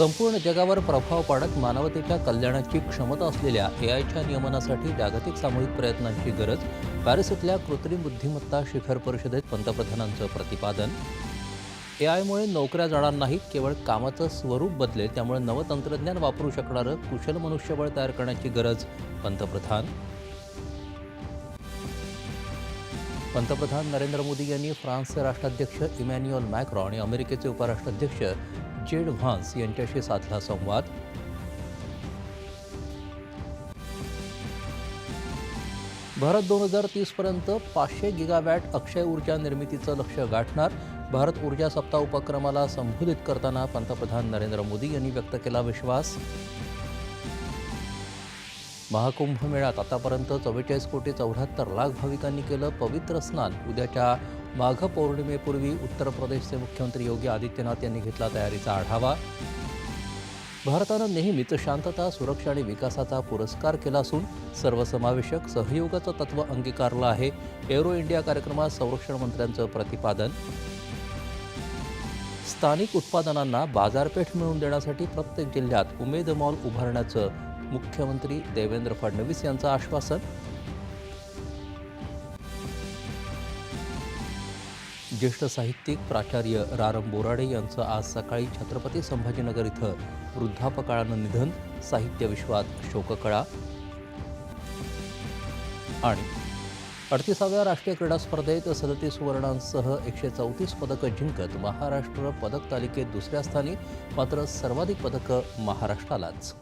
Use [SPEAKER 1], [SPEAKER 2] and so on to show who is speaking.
[SPEAKER 1] संपूर्ण जगावर प्रभाव पाडत मानवतेच्या कल्याणाची क्षमता असलेल्या एआयच्या नियमनासाठी जागतिक सामूहिक प्रयत्नांची गरज पॅरिसतल्या कृत्रिम बुद्धिमत्ता शिखर परिषदेत पंतप्रधानांचं प्रतिपादन. एआयमुळे नोकऱ्या जाणार नाहीत केवळ कामाचं स्वरूप बदलेल त्यामुळे नवतंत्रज्ञान वापरू शकणारं कुशल मनुष्यबळ तयार करण्याची गरज पंतप्रधान. पंतप्रधान नरेंद्र मोदी यांनी फ्रान्सचे राष्ट्राध्यक्ष इमॅन्युअल मॅक्रॉ आणि अमेरिकेचे उपराष्ट्राध्यक्ष जेड व्हान्स यांच्याशी साधला संवाद. भारत दोन हजार तीसपर्यंत पाचशे गिगावॅट अक्षय ऊर्जा निर्मितीचं लक्ष गाठणार. भारत ऊर्जा सप्ताह उपक्रमाला संबोधित करताना पंतप्रधान नरेंद्र मोदी यांनी व्यक्त केला विश्वास. महाकुंभ मेळ्यात आतापर्यंत चव्वेचाळीस कोटी चौऱ्याहत्तर लाख भाविकांनी केलं पवित्र स्नान. उद्याच्या माघ पौर्णिमेपूर्वी उत्तर प्रदेशचे मुख्यमंत्री योगी आदित्यनाथ यांनी घेतला तयारीचा आढावा. भारतानं नेहमीच शांतता सुरक्षा आणि विकासाचा पुरस्कार केला असून सर्वसमावेशक सहयोगाचं तत्व अंगीकारलं आहे. एरो इंडिया कार्यक्रमात संरक्षण मंत्र्यांचं प्रतिपादन. स्थानिक उत्पादनांना बाजारपेठ मिळवून देण्यासाठी प्रत्येक जिल्ह्यात उमेद मॉल उभारण्याचं मुख्यमंत्री देवेंद्र फडणवीस यांचं आश्वासन. ज्येष्ठ साहित्यिक प्राचार्य रारम बोराडे यांचं आज सकाळी छत्रपती संभाजीनगर इथं वृद्धापकाळानं निधन साहित्य विश्वात शोककळा. आणि अडतीसाव्या राष्ट्रीय क्रीडा स्पर्धेत सदतीस सुवर्णांसह एकशे चौतीस पदकं जिंकत महाराष्ट्र पदक तालिकेत दुसऱ्या स्थानी मात्र सर्वाधिक पदकं महाराष्ट्रालाच.